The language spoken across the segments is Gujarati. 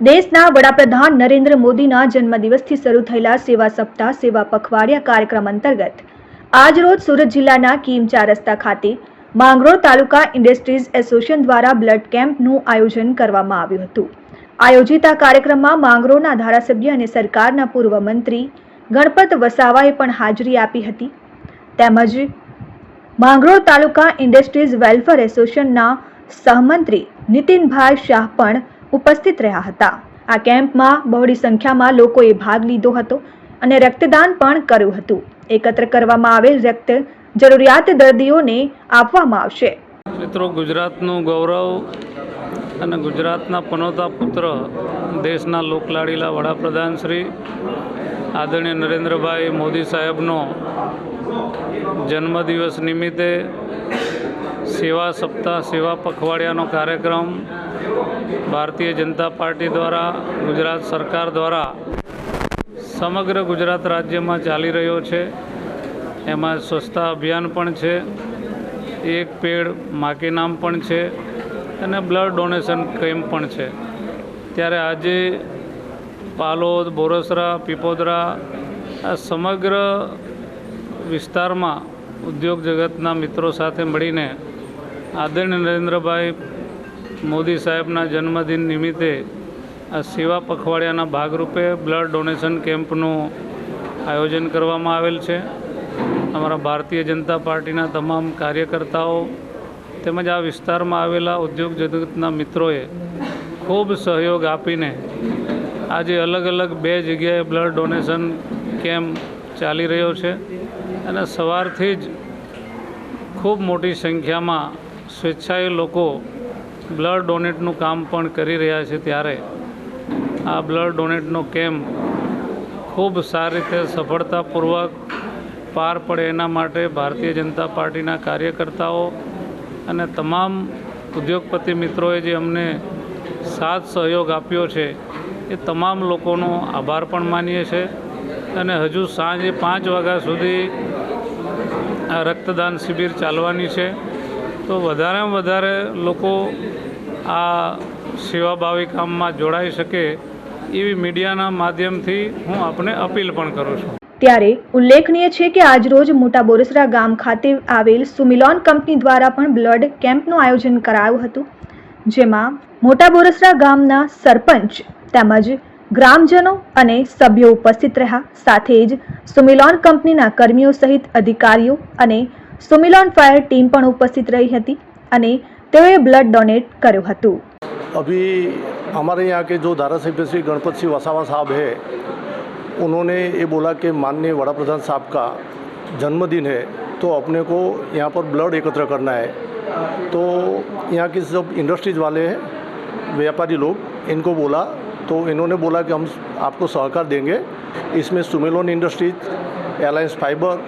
દેશના વડાપ્રધાન નરેન્દ્ર મોદીના જન્મદિવસથી શરૂ થયેલા સેવા સપ્તાહ, સેવા પખવાડિયા કાર્યક્રમ અંતર્ગત આજરોજ સુરત જિલ્લાના કીમ ચાર રસ્તા ખાતે માંગરોળ તાલુકા ઇન્ડસ્ટ્રીઝ એસોસિએશન દ્વારા બ્લડ કેમ્પનું આયોજન કરવામાં આવ્યું હતું. આયોજિત આ કાર્યક્રમમાં માંગરોળના ધારાસભ્ય અને સરકારના પૂર્વ મંત્રી ગણપત વસાવાએ પણ હાજરી આપી હતી. તેમજ માંગરોળ તાલુકા ઇન્ડસ્ટ્રીઝ વેલફેર એસોસિએશનના સહમંત્રી નીતિનભાઈ શાહ પણ ઉપસ્થિત રહ્યા હતા. આ કેમ્પમાં બહોળી સંખ્યામાં લોકોએ ભાગ લીધો હતો અને રક્તદાન પણ કર્યું હતું. એકત્ર કરવામાં આવેલ રક્ત જરૂરિયાત દર્દીઓને આપવામાં આવશે. મિત્રો, ગુજરાતનું ગૌરવ અને ગુજરાતના પનોતા પુત્ર, દેશના લોકલાડીલા વડાપ્રધાન શ્રી આદરણીય નરેન્દ્રભાઈ મોદી સાહેબનો જન્મદિવસ નિમિત્તે સેવા સપ્તાહ, સેવા પખવાડિયાનો કાર્યક્રમ ભારતીય જનતા પાર્ટી દ્વારા, ગુજરાત સરકાર દ્વારા સમગ્ર ગુજરાત રાજ્યમાં ચાલી રહ્યો છે. એમાં સ્વચ્છતા અભિયાન પણ છે. એક પેડ મા નામ પણ છે અને બ્લડ ડોનેશન કેમ્પ પણ છે. ત્યારે આજે પાલોદ બોરસરા, પીપોદરા આ સમગ્ર વિસ્તારમાં ઉદ્યોગ જગતના મિત્રો સાથે મળીને આદરણીય નરેન્દ્રભાઈ મોદી સાહેબના જન્મદિન નિમિત્તે આ સેવા પખવાડિયાના ભાગરૂપે બ્લડ ડોનેશન કેમ્પનું આયોજન કરવામાં આવેલ છે. અમારા ભારતીય જનતા પાર્ટીના તમામ કાર્યકર્તાઓ તેમજ આ વિસ્તારમાં આવેલા ઉદ્યોગ જગતના મિત્રોએ ખૂબ સહયોગ આપીને આજે અલગ અલગ બે જગ્યાએ બ્લડ ડોનેશન કેમ્પ ચાલી રહ્યો છે. અને સવારથી જ ખૂબ મોટી સંખ્યામાં સ્વેચ્છાએ લોકો બ્લડ ડોનેટનું કામ પણ કરી રહ્યા છે ત્યારે આ બ્લડ ડોનેટનો કેમ્પ ખૂબ સારી રીતે સફળતાપૂર્વક પાર પડે એના માટે ભારતીય જનતા પાર્ટીના કાર્યકર્તાઓ અને તમામ ઉદ્યોગપતિ મિત્રોએ જે અમને સાથ સહયોગ આપ્યો છે, એ તમામ લોકોનો આભાર પણ માનીએ છીએ અને હજુ સાંજે પાંચ વાગ્યા સુધી આ રક્તદાન શિબિર ચાલવાની છે. તો વધારેમાં વધારે લોકો આ સેવાભાવી કામમાં જોડાઈ શકે એવી મીડિયાના માધ્યમથી હું આપને અપીલ પણ કરું છું. ત્યારે ઉલ્લેખનીય છે કે આજરોજ મોટા બોરસરા ગામ ખાતે આવેલ સુમિલોન કંપની દ્વારા પણ બ્લડ કેમ્પનું આયોજન કરાયું હતું, જેમાં મોટા બોરસરા ગામના સરપંચ તેમજ ગ્રામજનો અને સભ્યો ઉપસ્થિત રહ્યા. સાથે જ સુમિલોન કંપનીના કર્મીઓ સહિત અધિકારીઓ અને સુમિલોન ફાયર ટીમ પણ ઉપસ્થિત રહી હતી અને તેઓએ બ્લડ ડોનેટ કર્યું હતું अभी हमारे यहाँ के जो धारासभ्य श्री गणपत सिंह वसावा साहब है उन्होंने ये बोला कि माननीय वड़ा प्रधान साहब का जन्मदिन है तो अपने को यहाँ पर ब्लड एकत्र करना है तो यहाँ की सब इंडस्ट्रीज वाले हैं व्यापारी लोग इनको बोला तो इन्होंने बोला कि हम आपको सहकार देंगे इसमें सुमेलोन इंडस्ट्रीज एलायंस फाइबर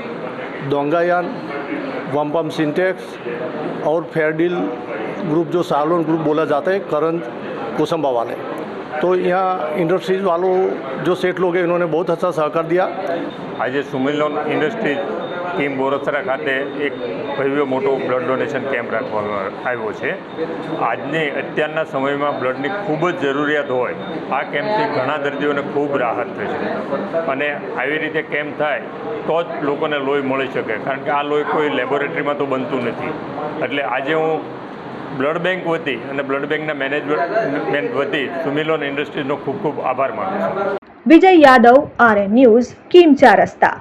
दोंगायान वम्पम सिंटेक्स और फेयरडील ग्रुप जो सालोन ग्रुप बोला जाता है करण कोसंबा वाले तो यहाँ इंडस्ट्रीज वालों जो सेठ लोग हैं इन्होंने बहुत अच्छा सहकार दिया આજે સુમિલોન ઇન્ડસ્ટ્રીઝ ટીમ બોરસરા ખાતે એક ભવ્ય મોટો બ્લડ ડોનેશન કેમ્પ રાખવામાં આવ્યો છે આજની અત્યારના સમયમાં બ્લડની ખૂબ જ જરૂરિયાત હોય આ કેમ્પથી ઘણા દર્દીઓને ખૂબ રાહત થશે અને આવી રીતે કેમ્પ થાય તો જ લોકોને લોહી મળી શકે. કારણ કે આ લોહી કોઈ લેબોરેટરીમાં તો બનતું નથી. એટલે આજે હું બ્લડ બેંક વતી અને બ્લડ બેંકના મેનેજમેન્ટ વતી સુમિલોન ઇન્ડસ્ટ્રીઝનો ખૂબ ખૂબ આભાર માનું છું. વિજય યાદવ આરએન ન્યૂઝ કીમ ચાર રસ્તા.